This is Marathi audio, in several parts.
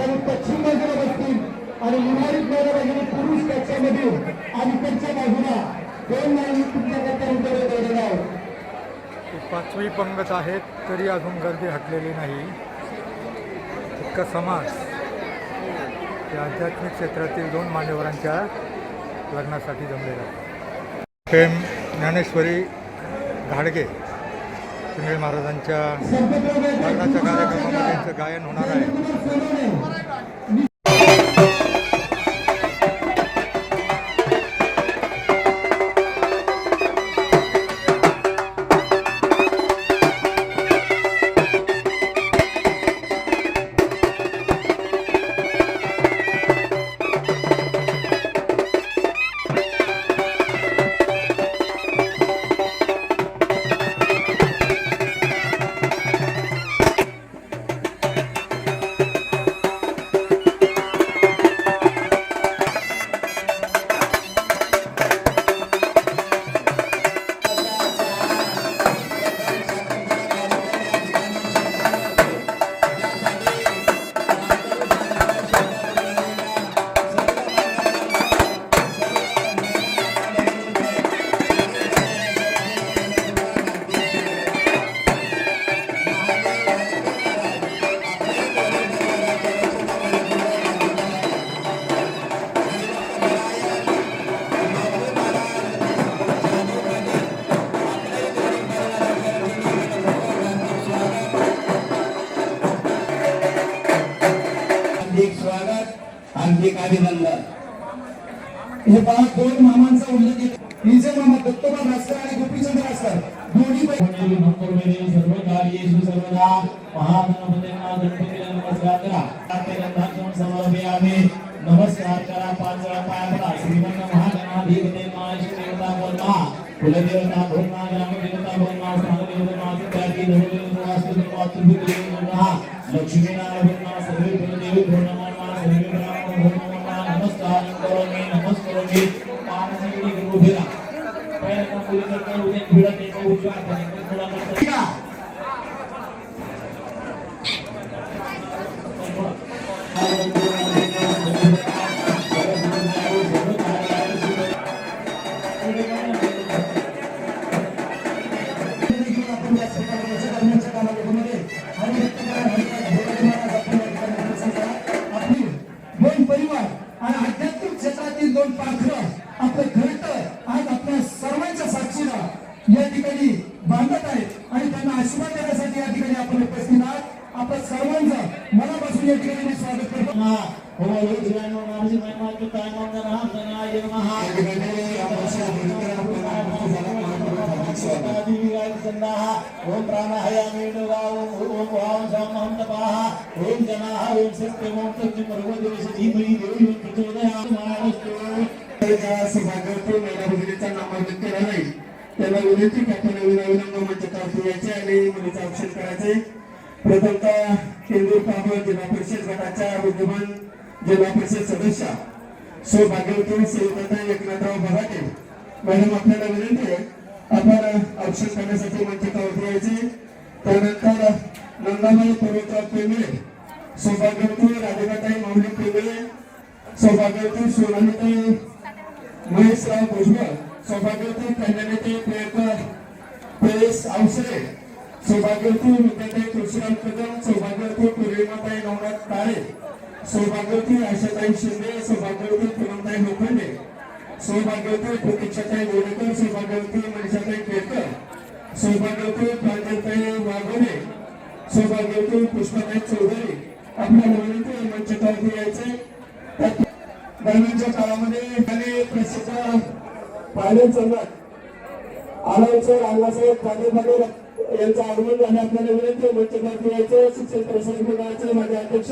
ठिकाणी पश्चिम बाजूला बसतील आणि उर्वरित नवऱ्या बाजूने पुरुष कक्षामध्ये अलीकडच्या बाजूला दोन महिने तुमच्याकरता उतरवले गेलेले आहेत. पाचवी पंगत आहेत तरी अजून गर्दी हटलेली नाही. इतका समाज या आध्यात्मिक क्षेत्रातील दोन मान्यवरांच्या लग्नासाठी जमलेला आहे. प्रेम ज्ञानेश्वरी घाडगे शिंदे महाराजांच्या लग्नाच्या कार्यक्रमामध्ये त्यांचं गायन होणार आहे. లక్ష్మీనారాయణ సర్వే దేవి బ్రహ్మ సర్వే బ్రహ్మ బ్రహ్మ నమస్కారం. కరోమి నమస్కరోమి మానసిక గురుభిర పైన కులి కర్మ ఉదయం పీడ నేను ओम वाम समहं तपाः ओम जनाः ओम ओम धीमहि देवी प्रचोदयात् महाराष्ट्र भगिनीचा केला त्याला विनंती यायचे आणि मुलीचं औक्षण करायचे प्रथमतः केंद्रीय पाबळ जिल्हा परिषद गटाच्या विद्यमान जिल्हा परिषद एकनाथराव बघाटे मॅडम आपल्याला विनंती आहे. आपण औक्षण करण्यासाठी मंचकावरती यायचे त्यानंतर नंदाबाई पर्वतराव पेंगळे. सौभाग्यवती राधिकाताई माऊली पेंगळे. सौभाग्यवती सोनालीताई महेशराव भुजबळ. सौभाग्यवती कल्याणीताई प्रियंका पेस आवसरे. सौभाग्यवती विद्याताई तुळशीराम कदम. सौभाग्यवती पूर्णिमाताई नवनाथ काळे सौभाग्यवती आशाताई शिंदे. सौभाग्यवती पूनमताई लोखंडे. सौभाग्यवती प्रतीक्षाताई गोडेकर सौभाग्यवती मनीषाताई केळकर. सौभाग्यवती प्रांजलताई वाघोरे सौभाग्यवती पुष्पाताई चौधरी आपल्या विनंती मंचकावरती यायचे दरम्यानच्या काळामध्ये त्याने प्रसिद्ध पायलट संघात आलायचं अण्णासाहेब खांडेपाटील यांचं आगमन झालं. आपल्याला विनंती आहे मंचकावरती यायचं शिक्षण प्रसारण मंडळाचे माझे अध्यक्ष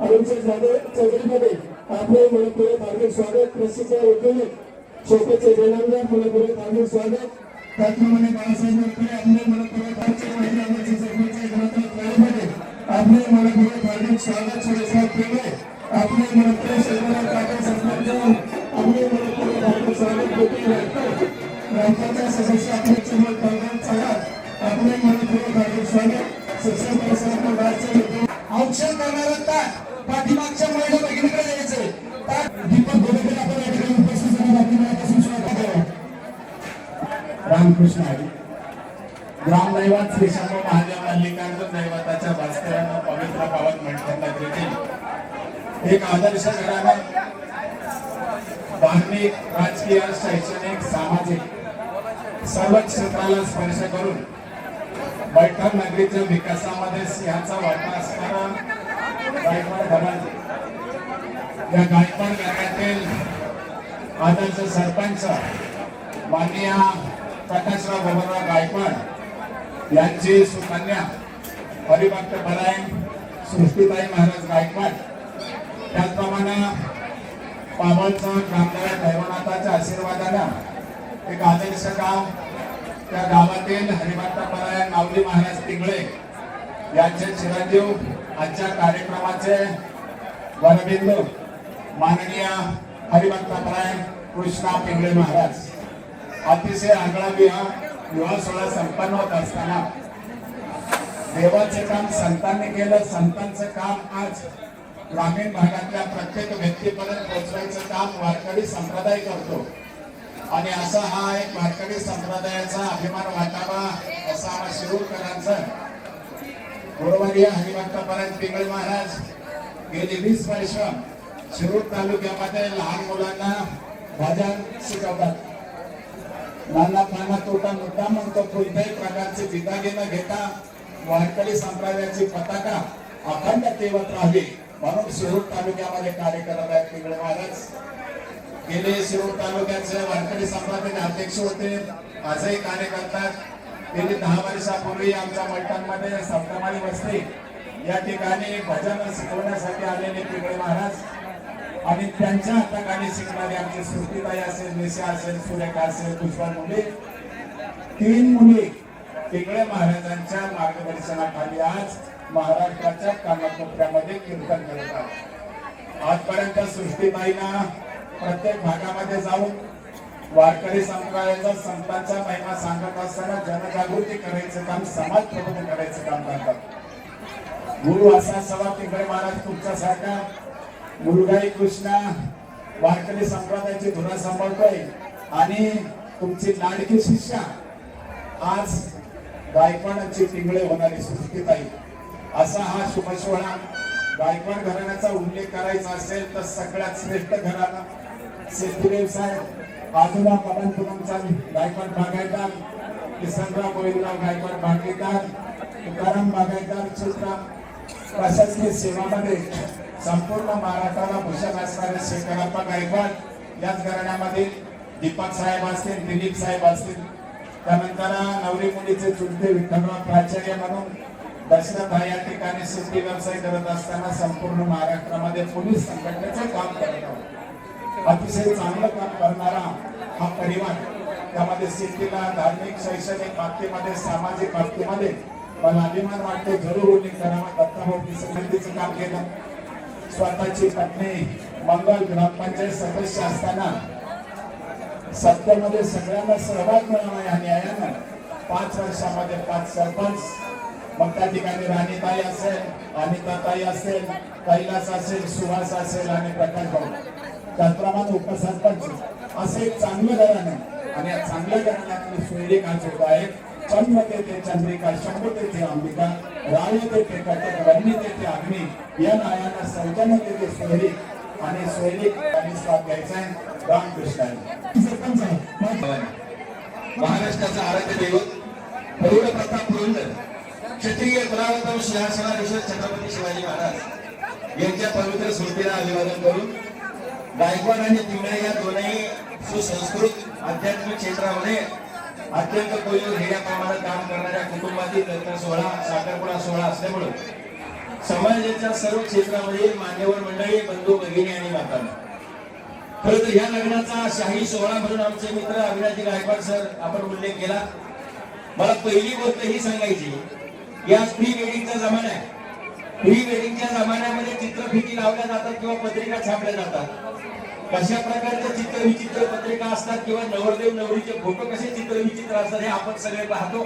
अरुणसिंह जाधव चौधरीमध्ये आपले मनपूर्वक धार्मिक स्वागत. प्रसिद्ध उद्योजक शोकेचे जयनंदन मनपूर्वक धार्मिक स्वागत. त्याचप्रमाणे बाळासाहेब लोकरे आपले मला आमचे महिला आमचे सरपंच ग्रंथ कार्यमध्ये आपले मनपूर्वक हार्दिक स्वागत सुरेशराव पेंगळे आपले मनपूर्वक शेतकऱ्या काका सरपंच आपले मनपूर्वक हार्दिक स्वागत गोपी राठोड ग्रामपंचायत सदस्य आपले चिमल कळगाव चव्हाण आपले मनपूर्वक हार्दिक स्वागत सक्षम परिसरात मंडळाचे औक्षण करणारा ताट पाठीमागच्या महिला भगिनीकडे यायचं. रामकृष्ण हरी ग्रामदैवत श्री शंभू महादेव मल्लिकार्जुन दैवताच्या भास्करांना पवित्र पावन मंडळ नगरीतील एक आदर्श घराणं धार्मिक राजकीय शैक्षणिक सामाजिक सर्व क्षेत्राला स्पर्श करून बैठक नगरीच्या विकासामध्ये सिंहाचा वाटा असणारा गायकवाड धनाजी. या गायकवाड घराण्यातील आदर्श सरपंच माननीय प्रकाशराव गोबरराव गायकवाड यांची सुकन्या हरिभक्त परायण सृष्टीताई महाराज गायकवाड. त्याचप्रमाणे पावलचा ग्रामदेव दैवनाथाच्या आशीर्वादानं एक आदर्श गाव त्या गावातील हरिभक्त परायण माऊली महाराज तिंगळे यांचे चिरंजीव आजच्या कार्यक्रमाचे वरबिंदू माननीय हरिभक्त परायण कृष्णा पिंगळे महाराज. अतिशय आगळा विवाह विवाह सोहळा संपन्न होत असताना. देवाचे काम संतांनी केलं. संतांचं काम आज ग्रामीण भागातल्या प्रत्येक व्यक्तीपर्यंत पोहोचवायचं काम वारकरी संप्रदाय करतो. आणि असा हा एक वारकरी संप्रदायाचा अभिमान वाटावा असा हा शिरूरकरांचा गुरुवारी हरिभक्तापर्यंत पिंगळे महाराज गेली वीस वर्ष शिरूर तालुक्यामध्ये लहान मुलांना भजन शिकवतात. नाना पाना तोटा मुद्दा म्हणतो कोणत्याही प्रकारची बिदागी न घेता वारकरी संप्रदायाची पताका अखंड तेवत राहावी म्हणून शिरूर तालुक्यामध्ये कार्य करत आहेत तिकडे महाराज. गेले शिरूर तालुक्याचे वारकरी संप्रदायाचे अध्यक्ष होते आजही कार्य करतात. गेली दहा वर्षापूर्वी आमच्या मठांमध्ये सप्तमारी वस्ती या ठिकाणी भजन शिकवण्यासाठी आलेले तिकडे महाराज. आणि त्यांच्या हाताखाली शिकणारी आमची सृष्टीबाई असेल निशा असेल सुरेखा असेल पुष्पा मुली. तीन मुली तिकडे महाराजांच्या मार्गदर्शनाखाली आज महाराष्ट्राच्या कानाकोपऱ्यामध्ये कीर्तन करत आहेत. आजपर्यंत सृष्टीबाईंना प्रत्येक भागामध्ये जाऊन वारकरी संप्रदायाचा संतांचा महिमा सांगत असताना जनजागृती करायचं काम समाज प्रबोधन करायचं काम करतात. गुरु असा सवा तिकडे महाराज तुमच्यासारखा मुलगाई कृष्णा वारकरी संप्रदायाची धुरा सांभाळतोय. आणि तुमची लाडकी शिष्या आज गायकवाडांची पिंगळे होणारी सुस्थिताई असा हा शुभ सोहळा गायकवाड घराण्याचा उल्लेख करायचा असेल तर सगळ्यात श्रेष्ठ घराणा साहेब व्यवसाय आजोबा पवनपुरमचा गायकवाड बागायदार किसनराव गोविंदराव गायकवाड बागायदार तुकाराम बागायदार चित्रा प्रशासकीय सेवामध्ये संपूर्ण महाराष्ट्राला भूषण असणारे शेखरप्पा गायकवाड याच घराण्यामध्ये दीपक साहेब असतील दिलीप साहेब असतील. त्यानंतर नवरी मुलीचे चुलते विठ्ठलराव प्राचार्य म्हणून दशरथ हा या ठिकाणी शेती व्यवसाय करत असताना संपूर्ण महाराष्ट्रामध्ये पोलीस संघटनेचं काम करत आहोत. अतिशय चांगलं काम करणारा हा परिवार त्यामध्ये शेतीला धार्मिक शैक्षणिक बाबतीमध्ये सामाजिक बाबतीमध्ये मला अभिमान वाटतो. जरूर उल्लेख करावा. दत्ताभाऊ समितीचं काम केलं. स्वतःची पत्नी मंगल ग्रामपंचायत सदस्य असताना सत्तेमध्ये सगळ्यांना सहभाग मिळावा या न्यायानं पाच वर्षामध्ये पाच सरपंच. मग त्या ठिकाणी राणीताई असेल अनिताताई असेल कैलास असेल सुहास असेल आणि प्रकाश भाऊ. त्याप्रमाणे उपसरपंच. असे एक चांगलं घराणं आणि या चांगल्या घराण्यातले सोयरे काय होत आहेत. चंद्र तेथे चंद्रिका शंभू तेथे अंबिका राय तेथे कटक वन्नी तेथे अग्नी या नायानं सर्जन तेथे सैनिक आणि सैनिक आणि स्वाद घ्यायचा आहे रामकृष्णाने महाराष्ट्राचा आराध्य दैवत प्रौढ प्रताप पुरंदर क्षत्रिय कुलावतम सिंहासनाधीश्वर छत्रपती शिवाजी महाराज. यांच्या पवित्र स्मृतीला अभिवादन करून गायकवाड आणि तिमणे या दोनही सुसंस्कृत आध्यात्मिक क्षेत्रामध्ये अत्यंत कोयू घेण्या प्रमाणात काम करणाऱ्या कुटुंबातील सोहळा साखरपुडा सोहळा असल्यामुळे समाजाच्या सर्व क्षेत्रामध्ये मान्यवर मंडळी बंधू भगिनी आणि मातांना खरं तर ह्या लग्नाचा शाही सोहळा म्हणून आमचे मित्र अभिनाजी गायकवाड सर आपण उल्लेख केला. मला पहिली गोष्ट ही सांगायची या प्री वेडिंगचा जमाना आहे. प्री वेडिंगच्या जमान्यामध्ये चित्रफिती लावल्या जातात किंवा पत्रिका छापल्या जातात. कशा प्रकारच्या चित्रविचित्र पत्रिका असतात किंवा नवरदेव नवरीचे फोटो कसे चित्रविचित्र असतात हे आपण सगळे पाहतो.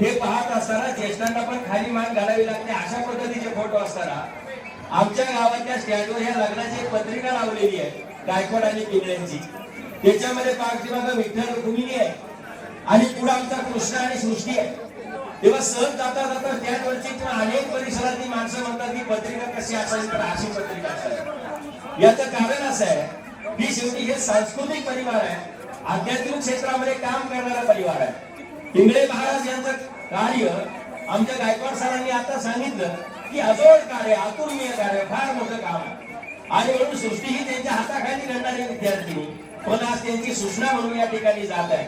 हे पाहत असताना ज्येष्ठांना पण खाली मान घालावी लागते. अशा पद्धतीचे फोटो असताना आमच्या गावाच्या स्टँडवर ह्या लग्नाची पत्रिका लावलेली आहे गायकवाड आणि पिंगळ्यांची. त्याच्यामध्ये पाठीमागं विठ्ठल रुक्मिणी आहे आणि पुढे आमचा कृष्ण आणि सृष्टी आहे. तेव्हा सहज जाता जाता स्टँडवरची किंवा अनेक परिसरातली माणसं म्हणतात की पत्रिका कशी असावी तर अशी पत्रिका असावी. याचं कारण असं आहे की शेवटी हे सांस्कृतिक परिवार आहे आध्यात्मिक क्षेत्रामध्ये काम करणारा परिवार आहे. पिंगळे महाराज यांचं कार्य आमच्या गायकवाड सरांनी आता सांगितलं की अजोड कार्य अतुलनीय कार्य फार मोठं काम आहे. आणि म्हणून सृष्टी ही त्यांच्या हाताखाली घडणारी विद्यार्थी. पण आज त्यांची सूचना म्हणून या ठिकाणी जात आहे.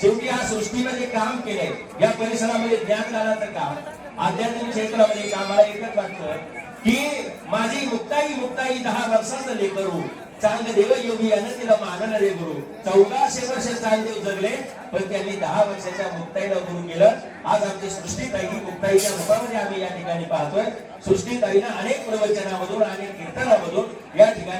शेवटी या सृष्टीमध्ये काम केलंय या परिसरामध्ये ज्ञान काम आध्यात्मिक क्षेत्रामध्ये कामाला एकच वाटतं की माझी मुक्ताई मुक्ताई दहा वर्षाचं लेकरू. चांग देव योगी यानं तिला मानलं रे गुरु. चौदाशे वर्ष चांगदेव जगले पण त्यांनी दहा वर्षाच्या मुक्ताईला गुरु केलं. आज आमची सृष्टीताई मुक्ताईच्या रूपामध्ये आम्ही या ठिकाणी पाहतोय. सृष्टीताईनं अनेक प्रवचनामधून अनेक कीर्तनामधून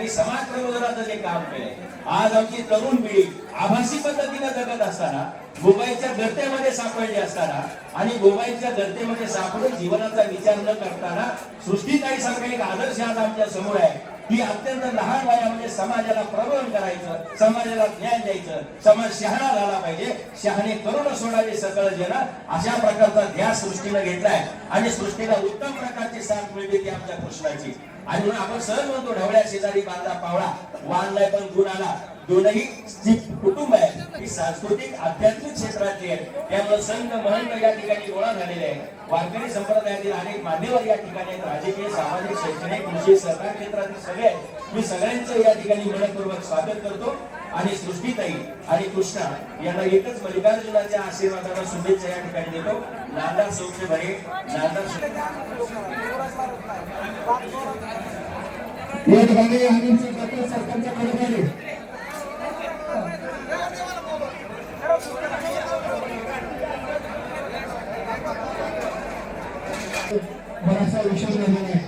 या समाज प्रबोधनाचं जे काम केलंय आज आमची तरुण पिढी आभासी पद्धतीनं जगत असताना मोबाईलच्या गर्तेमध्ये सापडली असताना आणि मोबाईलच्या गर्तेमध्ये सापडून जीवनाचा विचार न करताना सृष्टी काही सारखा एक आदर्श आज आमच्यासमोर आहे. ही अत्यंत लहान वयामध्ये समाजाला प्रबोधन करायचं समाजाला ज्ञान द्यायचं समाज शहाणा झाला पाहिजे. शहाणे करून सोडावे सकळ जन अशा प्रकारचा ध्यास सृष्टीनं घेतलाय. आणि सृष्टीला उत्तम प्रकारची साथ मिळते ती आमच्या कृष्णाची. आणि म्हणून आपण सहज म्हणतो ढवळ्या शेजारी बांधा पावळा. वाणलाय पण गुण आला. दोनही जी कुटुंब आहे ही सांस्कृतिक आध्यात्मिक क्षेत्रातली आहे त्यामुळे संत महंत या ठिकाणी गोळा झालेले आहे वारकरी संप्रदायातील अनेक मान्यवर या ठिकाणी आहेत. राजकीय सामाजिक शैक्षणिक कृषी सहकार क्षेत्रातील सगळे मी सगळ्यांचं या ठिकाणी मनपूर्वक स्वागत करतो. आणि सृष्टीताई आणि कृष्णा यांना एकच मल्लिकार्जुनाच्या आशीर्वादाला शुभेच्छा या ठिकाणी देतो. नांदा सौख्य भरे नांदा या ठिकाणी अनिल सरकारच्या सरकारच्या कडे बराचसा विषय झालेला आहे.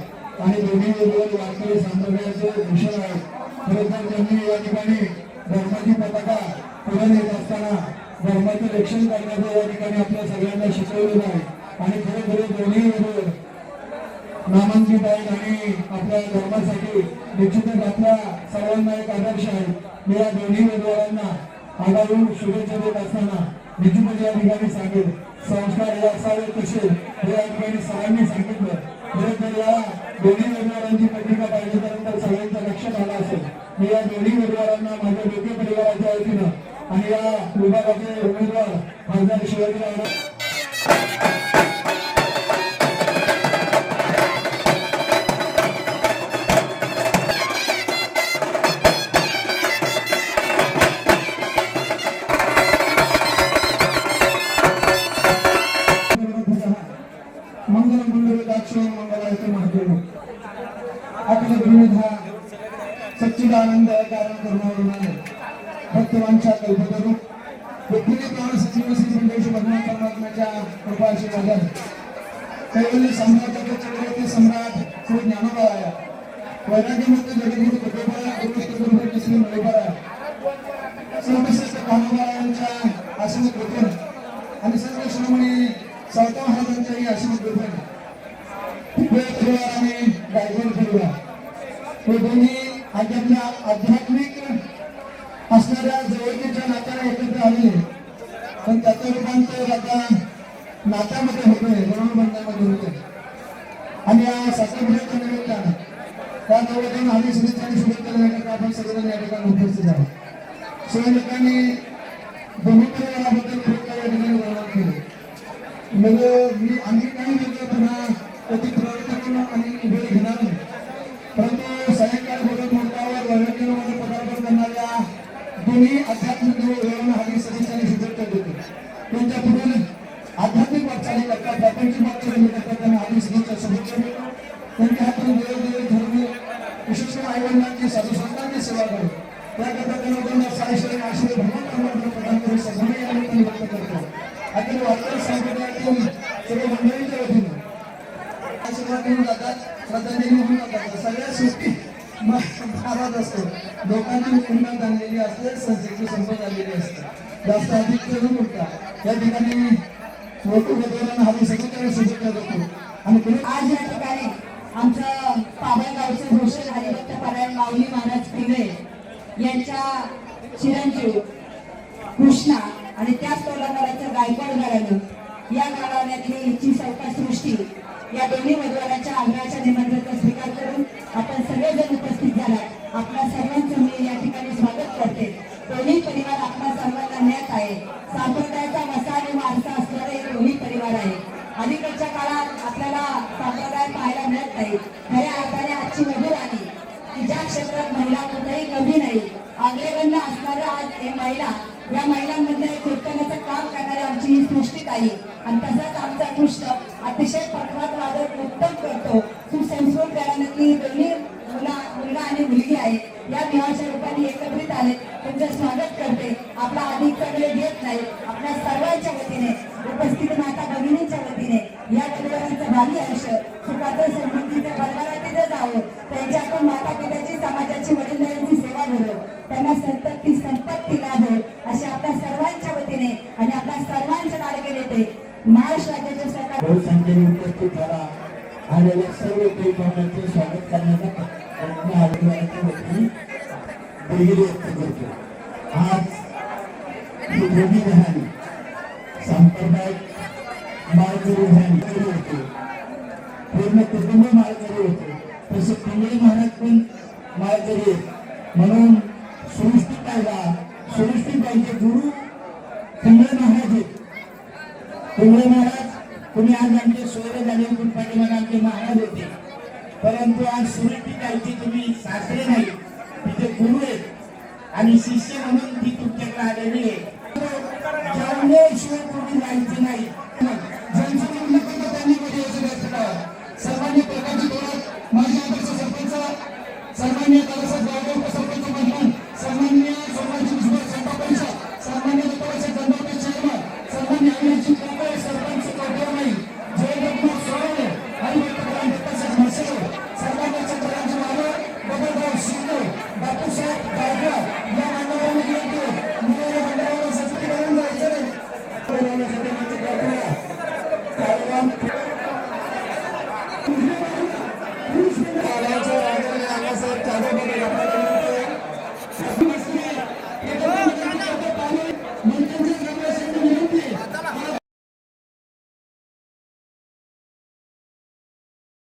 आणि दोन्ही दोन वारकरी संप्रदायाचे विषय आहेत. खरोखर त्यांनी या ठिकाणी धर्माची पताका पुढे येत असताना धर्माचं रक्षण करण्याचं या ठिकाणी आपल्या सगळ्यांना शिकवलेलं आहे आणि खरोखर दोन्ही नामांकित आहेत आणि आपल्या धर्मासाठी निश्चितच आपल्या सर्वांना एक आदर्श आहे मी या दोन्ही उमेदवारांना आगाऊन शुभेच्छा देत असताना निश्चितच या ठिकाणी सांगेल संस्कार हे असावे कसे हे या ठिकाणी सरांनी आपली गुरुधा सच्चिदानंद कारण करुणावरुणाने भक्तवांच्या कल्पतरू रुक्मिणी प्राण सचिव श्री संदेश भगवान परमात्म्याच्या कैवल्य चक्रवर्ती सम्राट श्री ज्ञानोबा वैराग्यमूर्ती जगद्गुरु दोन्ही आध्यात्मिक आध्यात्मिक असणाऱ्या जवळकीच्या नात्याने एकत्र आलेले पण त्याचं रूपांतर आता नात्यामध्ये होतोय ऋणबंधामध्ये होतोय. आणि या साखरपुड्याच्या निमित्तानं त्या नवरात्र आम्ही शुभेच्छा आणि शुभेच्छा देण्याकरता आपण सगळेजण या ठिकाणी उपस्थित आहोत. सगळ्या लोकांनी दोन्ही परिवाराबद्दल खूप काही या ठिकाणी वर्णन केले. म्हणजे मग मी आणखी काही वेगळं पुन्हा दोन्ही आध्यात्मिक आज या ठिकाणी आमचं पाडळ गावचे घोषण झालेले त्या पाडळ माऊली महाराज पिवे यांच्या चिरंजीव पुस्तक महिला कुठेही कमी नाही. आग्रेबंद असणाऱ्या आज हे महिला या महिलांमध्ये कीर्तनाचं काम करणारी आमची ही सृष्टी आहे. आणि तसंच आमचा कृष्ण अतिशय पटवाद पिंगळे महाराज आहेत पिंगळे महाराज तुम्ही आज आमचे सोयरे झाले गुणपाटीमध्ये आमचे महाराज होते. परंतु आज सुरटी गावची तुम्ही सासरे नाही तिथे गुरु आहेत. आणि शिष्य म्हणून ती तुमच्याकडे आलेली आहे.